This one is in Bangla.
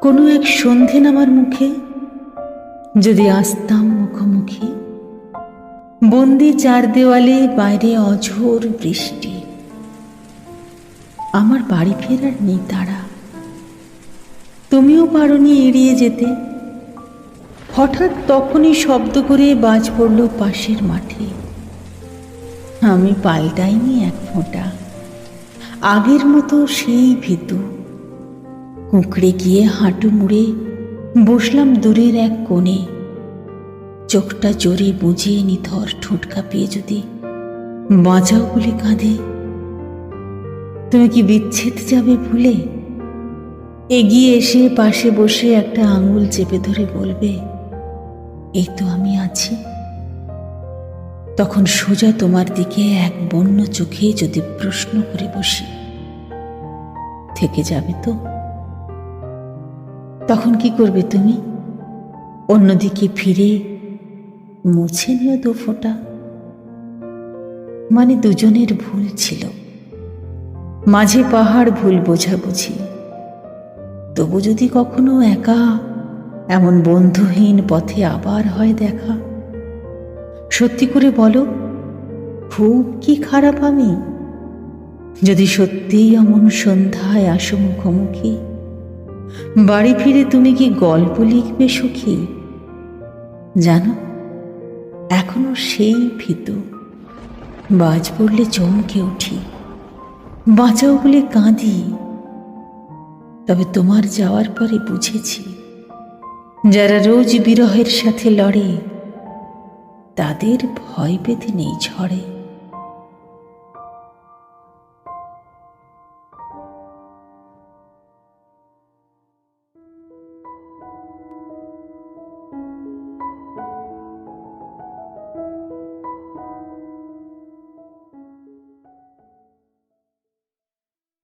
কোনো এক সন্ধে নামার মুখে, যদি আসতাম মুখোমুখি, বন্দি চার দেওয়ালে বাইরে অঝোর বৃষ্টি, আমার বাড়ি ফেরার নেই তারা। তুমিও পারোনি এড়িয়ে যেতে। হঠাৎ তখনই শব্দ করে বাজ পড়ল পাশের মাঠে। আমি পাল্টাইনি এক ফোঁটা। আগের মতো সেই ভীতু। কুঁকড়ে গিয়ে হাঁটু মুড়ে বসলাম দূরের এক কোণে। চোখটা জোরে বুঝিয়ে নিথর ঠোঁট কাঁপিয়ে যদি বাঁচাও বলে কাঁধে তুমি কি বিচ্ছেদ যাবে ভুলে? এগিয়ে এসে পাশে বসে একটা আঙুল চেপে ধরে বলবে, এই তো আমি আছি। তখন সোজা তোমার দিকে এক বন্য চোখে যদি প্রশ্ন করে বসি, থেকে যাবে তো? তখন কি করবে তুমি? অন্যদিকে ফিরে মুছে নিও দু ফোঁটা। মানে দুজনের ভুল ছিল। মাঝে পাহাড় ভুল বোঝাবুঝি। তবু যদি কখনো একা, এমন বন্ধুহীন পথে আবার হয় দেখা। সত্যি করে বলো, খুব কি খারাপ আমি? যদি সত্যিই এমন সন্ধ্যায় আসো মুখোমুখি। বাড়ি ফিরে তুমি কি গল্প লিখবে, সুখী? জানো, এখনও সেই ভীত। বাজ পড়লে চমকে উঠি। বাঁচাও বলে কাঁদি। তবে তোমার যাওয়ার পরে বুঝেছি, যারা রোজ বিরহের সাথে লড়ে, তাদের ভয় পেতে নেই ঝড়ে।